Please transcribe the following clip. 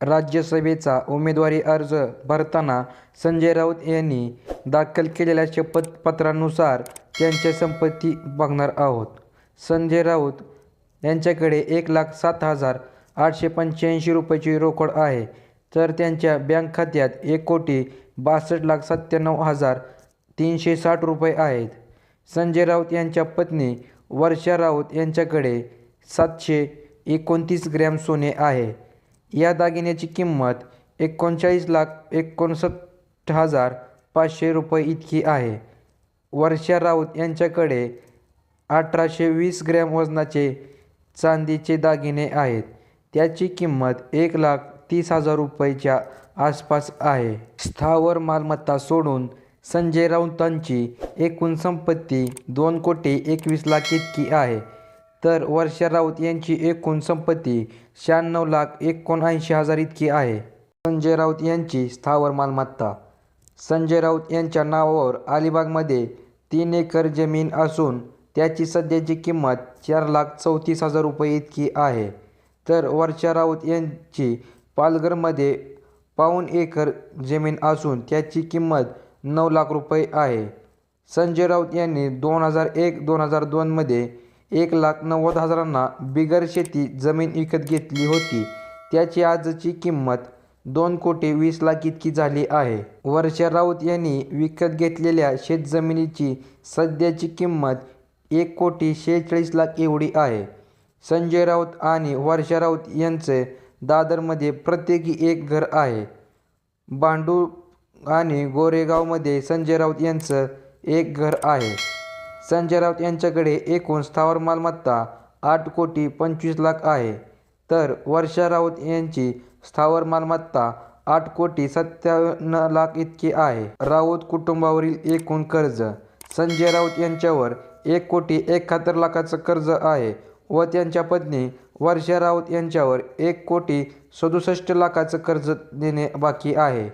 राज्यसभेचा उमेदवारी अर्ज भरताना संजय राऊत यांनी दाखल केलेल्या शपथपत्रानुसार त्यांच्या संपत्ती बघणार आहोत. संजय राऊत यांच्याकडे एक लाख सात हजार आठशे पंच्याऐंशी रुपयाची रोकड आहे. तर त्यांच्या बँक खात्यात एक कोटी बासष्ट लाख सत्त्याण्णव हजार तीनशे साठ रुपये आहेत. संजय राऊत यांच्या पत्नी वर्षा राऊत यांच्याकडे सातशे एकोणतीस ग्रॅम सोने आहे. या दागिन्याची किंमत एकोणचाळीस लाख एकोणसष्ट हजार पाचशे रुपये इतकी आहे. वर्षा राऊत यांच्याकडे अठराशे वीस ग्रॅम वजनाचे चांदीचे दागिने आहेत. त्याची किंमत एक लाख तीस हजार रुपयाच्या आसपास आहे. स्थावर मालमत्ता सोडून संजय राऊतांची एकूण संपत्ती दोन कोटी एकवीस लाख इतकी आहे. तर वर्षा राऊत यांची एकूण संपत्ती शहाण्णव लाख एकोणऐंशी हजार इतकी आहे. संजय राऊत यांची स्थावर मालमत्ता. संजय राऊत यांच्या नावावर अलिबागमध्ये तीन एकर जमीन असून त्याची सध्याची किंमत चार लाख चौतीस हजार रुपये इतकी आहे. तर वर्षा राऊत यांची पालघरमध्ये पाऊण एकर जमीन असून त्याची किंमत नऊ लाख रुपये आहे. संजय राऊत यांनी दोन हजार एक दोन हजार दोनमध्ये एक लाख नव्वद हजारांना बिगर शेती जमीन विकत घेतली होती. त्याची आजची किंमत दोन कोटी वीस लाख इतकी झाली आहे. वर्षा राऊत यांनी विकत घेतलेल्या शेतजमिनीची सध्याची किंमत एक कोटी शेहेचाळीस लाख एवढी आहे. संजय राऊत आणि वर्षा राऊत यांचे दादरमध्ये प्रत्येकी एक घर आहे. भांडू आणि गोरेगावमध्ये संजय राऊत यांचं एक घर आहे. संजय राऊत यांच्याकडे एकूण स्थावर मालमत्ता आठ कोटी पंचवीस लाख आहे. तर वर्षा राऊत यांची स्थावर मालमत्ता आठ कोटी सत्त्याण्णव लाख इतकी आहे. राऊत कुटुंबावरील एकूण कर्ज संजय राऊत यांच्यावर एक कोटी एकाहत्तर लाखाचं कर्ज आहे व त्यांच्या पत्नी वर्षा राऊत यांच्यावर एक कोटी सदुसष्ट लाखाचं कर्ज देणे बाकी आहे.